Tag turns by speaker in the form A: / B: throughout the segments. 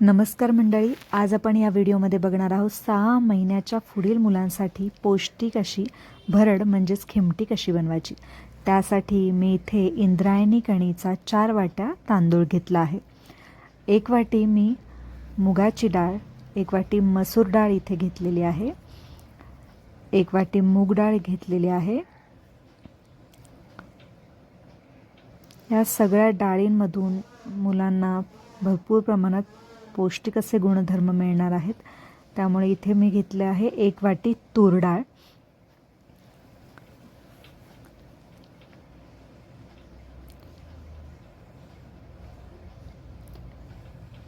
A: नमस्कार मंडळी आज आपण या व्हिडिओमध्ये बघणार आहोत सहा महिन्याच्या पुढील मुलांसाठी पौष्टिक अशी भरड म्हणजेच खिमटी कशी बनवायची? त्यासाठी मी इथे इंद्रायणी कणीचा चार वाट्या तांदूळ घेतला आहे. एक वाटी मी मुगाची डाळ एक वाटी मसूर डाळ इथे घेतलेली आहे. एक वाटी मूग डाळ घेतलेली आहे. या सगळ्या डाळींमधून मुलांना भरपूर प्रमाणात पौष्टिक असे गुणधर्म मिळणार आहेत. त्यामुळे इथे मी घेतले आहे एक वाटी तूर डाळ.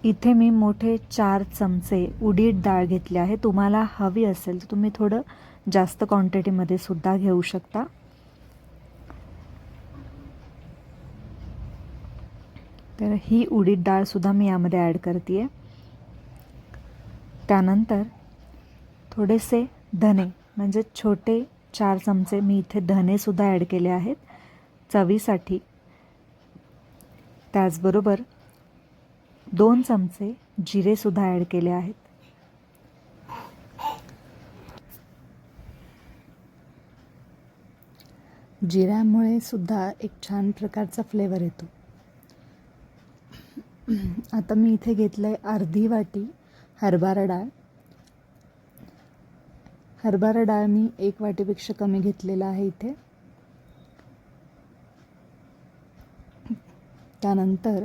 A: इथे मी मोठे चार चमचे उडीद डाळ घेतले आहे. तुम्हाला हवी असेल तर तुम्ही थोडं जास्त क्वांटिटीमध्ये सुद्धा घेऊ शकता. तर ही उडीद डाळसुद्धा मी यामध्ये ॲड करते आहे त्यानंतर थोडेसे धने म्हणजे छोटे चार चमचे मी इथे धनेसुद्धा ॲड केले आहेत. चवीसाठी त्याचबरोबर दोन चमचे जिरेसुद्धा ॲड केले आहेत. जिऱ्यामुळे सुद्धा एक छान प्रकारचा फ्लेवर येतो. आता मी इथे घेतलं आहे अर्धी वाटी हरभरा डाळ. हरभरा डाळ मी एक वाटीपेक्षा कमी घेतलेला आहे इथे. त्यानंतर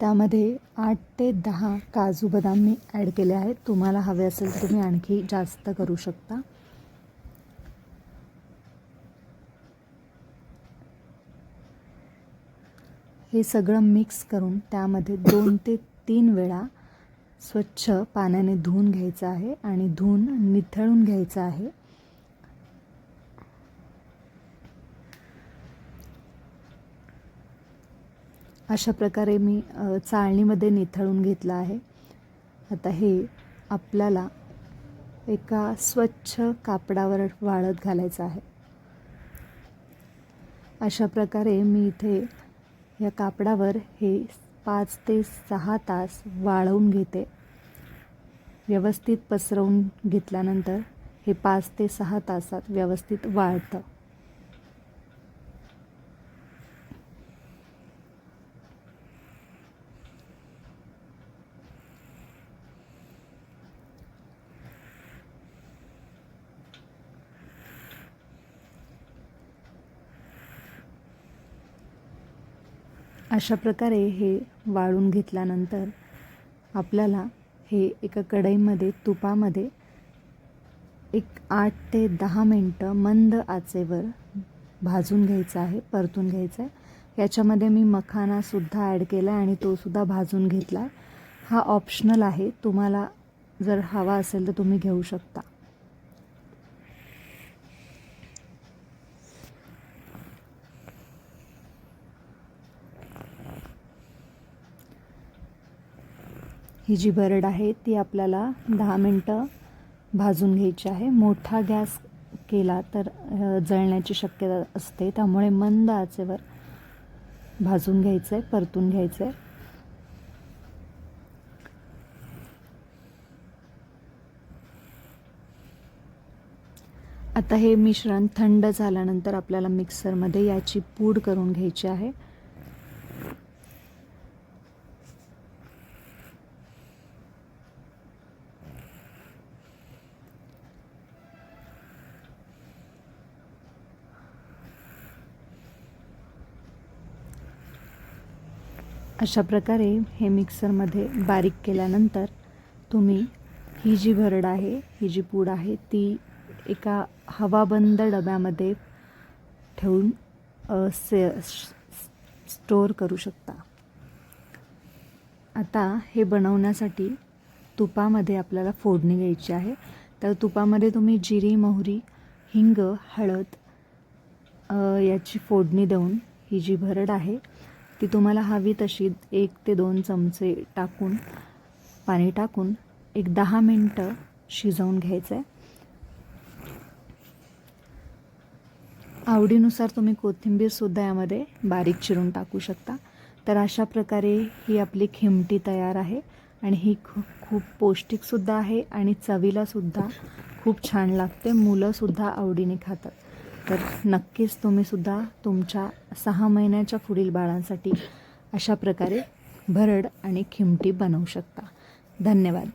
A: त्यामध्ये आठ ते दहा काजू बदाम मी ॲड केले आहेत. तुम्हाला हवे असेल तर तुम्ही आणखी जास्त करू शकता. हे सगळं मिक्स करून त्यामध्ये दोन ते तीन वेळा स्वच्छ पाण्याने धुवून घ्यायचं आहे आणि धुवून निथळून घ्यायचं आहे. अशा प्रकारे मी चाळणीमध्ये निथळून घेतलं आहे. आता हे आपल्याला एका स्वच्छ कापडावर वाळत घालायचं आहे. अशा प्रकारे मी इथे या कापडावर हे पाच ते सहा तास वाळवून घेते. व्यवस्थित पसरवून घेतल्यानंतर हे पाच ते सहा तासात व्यवस्थित वाळतं. अशा प्रकारे हे वाळून घेतल्यानंतर आपल्याला हे एका कढईमध्ये तुपामध्ये एक आठ ते दहा मिनटं मंद आचेवर भाजून घ्यायचं आहे परतून घ्यायचं आहे. याच्यामध्ये मी मखानासुद्धा ॲड केला आहे आणि तोसुद्धा भाजून घेतला. आहे हा ऑप्शनल आहे. तुम्हाला जर हवा असेल तर तुम्ही घेऊ शकता. ही जी बरड आहे ती आपल्याला दहा मिनटं भाजून घ्यायची आहे. मोठा गॅस केला तर जळण्याची शक्यता असते. त्यामुळे मंद आचेवर भाजून घ्यायचं आहे परतून घ्यायचं आहे आता हे मिश्रण थंड झाल्यानंतर आपल्याला मिक्सरमध्ये याची पूड करून घ्यायची आहे. अशा प्रकारे हे मिक्सरमध्ये बारीक केल्यानंतर तुम्ही ही जी भरड आहे ही जी पूड आहे ती एका हवाबंद डब्यामध्ये ठेवून से स्टोअर करू शकता. आता हे बनवण्यासाठी तुपामध्ये आपल्याला फोडणी घ्यायची आहे. तर तुपामध्ये तुम्ही जिरी मोहरी हिंग हळद याची फोडणी देऊन ही जी भरड आहे ती तुम्हाला हवी तशी एक ते दोन चमचे टाकून पाणी टाकून एक दहा मिनटं शिजवून घ्यायचं आहे आवडीनुसार तुम्ही कोथिंबीरसुद्धा यामध्ये बारीक चिरून टाकू शकता. तर अशा प्रकारे ही आपली खिमटी तयार आहे आणि ही खूप खूप पौष्टिकसुद्धा आहे आणि चवीलासुद्धा खूप छान लागते. मुलंसुद्धा आवडीने खातात. तर नक्कीच तुम्हीसुद्धा तुमच्या सहा महिन्याच्या पुढील बाळांसाठी अशा प्रकारे भरड आणि खिमटी बनवू शकता. धन्यवाद.